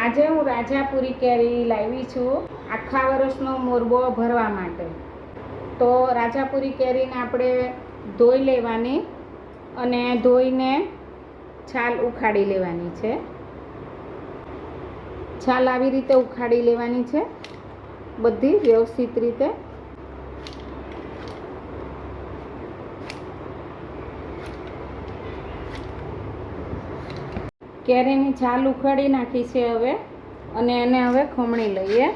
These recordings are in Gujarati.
આજે હું રાજાપુરી કેરી લાવી છું આખા વર્ષનો મોરબો ભરવા માટે. તો રાજાપુરી કેરીને આપણે ધોઈ લેવાની અને ધોઈને છાલ ઉખાડી લેવાની છે. છાલ આવી રીતે ઉખાડી લેવાની છે. બધી વ્યવસ્થિત રીતે કેરીની છાલ ઉખાડી નાખી છે હવે અને એને હવે ખમણી લઈએ.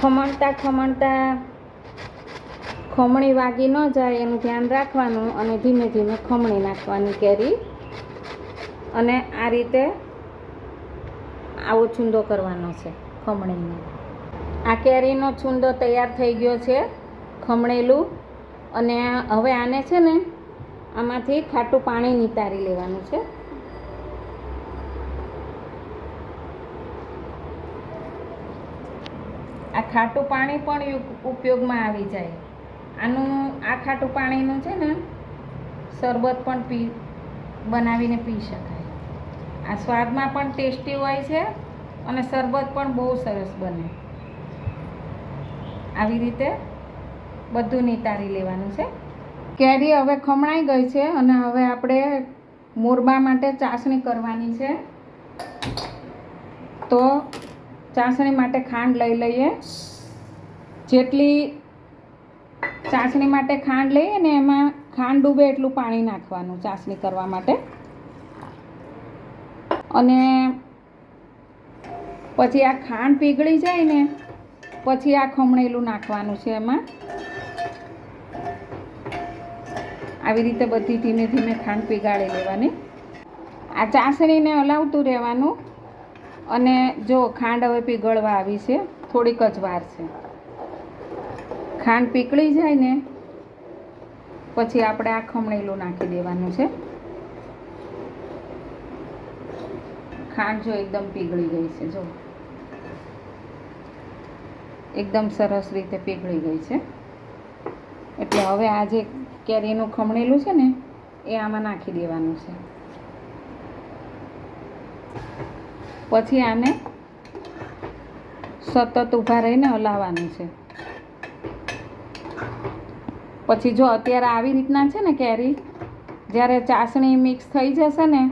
ખમણતા ખમણતા ખમણી વાગી ન જાય એનું ધ્યાન રાખવાનું અને ધીમે ધીમે ખમણી નાખવાની કેરી. અને આ રીતે આવો છુંદો કરવાનો છે ખમણીનો. આ કેરીનો છુંદો તૈયાર થઈ ગયો છે ખમણેલું. અને હવે આને છે ને આમાંથી ખાટું પાણી નિતારી લેવાનું છે. આ ખાટું પાણી પણ ઉપયોગમાં આવી જાય. આનું, આ ખાટું પાણીનું છે ને શરબત પણ પી, બનાવીને પી શકાય. આ સ્વાદમાં પણ ટેસ્ટી હોય છે અને શરબત પણ બહુ સરસ બને. આવી રીતે બધું નિતારી લેવાનું છે. કેરી હવે ખમણાઈ ગઈ છે અને હવે આપણે મોરબા માટે ચાસણી કરવાની છે. તો ચાસણી માટે ખાંડ લઈ લઈએ. જેટલી ચાસણી માટે ખાંડ લઈએ ને એમાં ખાંડ ડૂબે એટલું પાણી નાખવાનું ચાસણી કરવા માટે. અને પછી આ ખાંડ પીગળી જાય ને, પછી આ ખમણેલું નાખવાનું છે એમાં. આવી રીતે બધી ધીમે ધીમે ખાંડ પીગાળી લેવાની. આ ચાસણીને હલાવતું રહેવાનું અને જો ખાંડ હવે પીગળવા આવી છે, થોડીક જ વાર છે. ખાંડ પીકળી જાય ને, પછી આપણે આ ખમણેલું નાખી દેવાનું છે. ખાંડ જો એકદમ પીગળી ગઈ છે, જો. એકદમ સરસ રીતે પીગળી ગઈ છે. એટલે હવે આ જે કેરીનું ખમણેલું છે ને, એ આમાં નાખી દેવાનું છે. પછી આને સતત ઊભા રહીને હલાવવાનું છે. પછી જો અત્યારે આવી રીતના છે ને કેરી, જ્યારે ચાસણી મિક્સ થઈ જશે ને,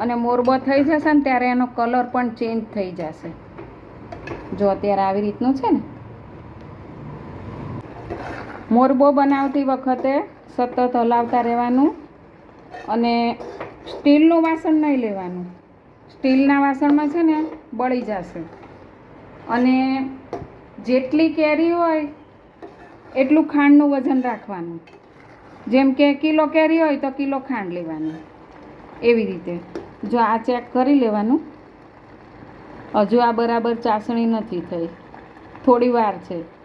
અને મોરબો થઈ જશે ને, ત્યારે એનો કલર પણ ચેન્જ થઈ જશે. જો અત્યારે આવી રીતનું છે ને મોરબો બનાવતી વખતે સતત હલાવતા રહેવાનું અને સ્ટીલનું વાસણ નહીં લેવાનું. સ્ટીલના વાસણમાં છે ને બળી જશે. અને જેટલી કેરી હોય એટલું ખાંડનું વજન રાખવાનું. જેમ કે કિલો કેરી હોય તો કિલો ખાંડ લેવાની. એવી રીતે. જો આ ચેક કરી લેવાનું. હજુ આ બરાબર ચાસણી નથી થઈ. થોડી વાર છે.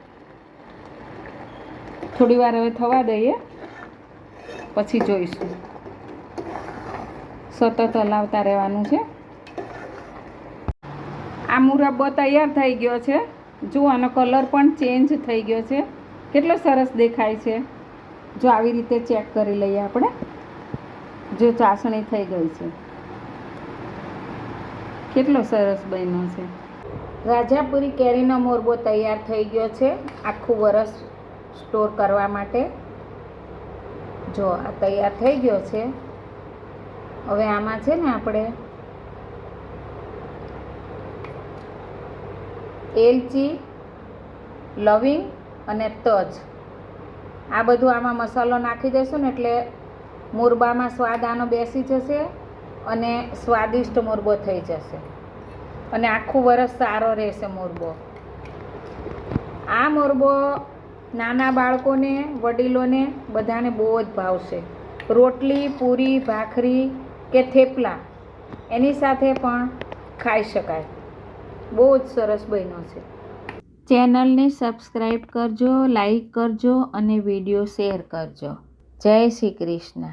થોડી વાર હવે થવા દઈએ. પછી જોઈશું. સતત હલાવતા રહેવાનું છે. આ મુરબ્બો તૈયાર થઈ ગયો છે. જુઓ, આનો કલર પણ ચેન્જ થઈ ગયો છે. કેટલો સરસ દેખાય છે. જો આવી રીતે ચેક કરી લઈએ આપણે. જો ચાસણી થઈ ગઈ છે. કેટલો સરસ બન્યો છે. રાજાપુરી કેરીનો મોરબો તૈયાર થઈ ગયો છે. આખું વરસ સ્ટોર કરવા માટે જો આ તૈયાર થઈ ગયો છે, હવે આમાં છે ને આપણે એલચી, લવિંગ અને તજ. આ બધું આમાં મસાલો નાખી દઈશું ને એટલે મોરબામાં સ્વાદ આનો બેસી જશે અને સ્વાદિષ્ટ મોરબો થઈ જશે. અને આખું વરસ સારો રહેશે મોરબો. આ મોરબો નાના બાળકોને, વડીલોને બધાને બહુ જ ભાવશે રોટલી, પૂરી, ભાખરી કે થેપલા એની સાથે પણ ખાઈ શકાય. બહુ જ સરસ બન્યો છે. ચેનલને સબસ્ક્રાઈબ કરજો લાઈક કરજો અને વીડિયો શેર કરજો. જય શ્રી કૃષ્ણ.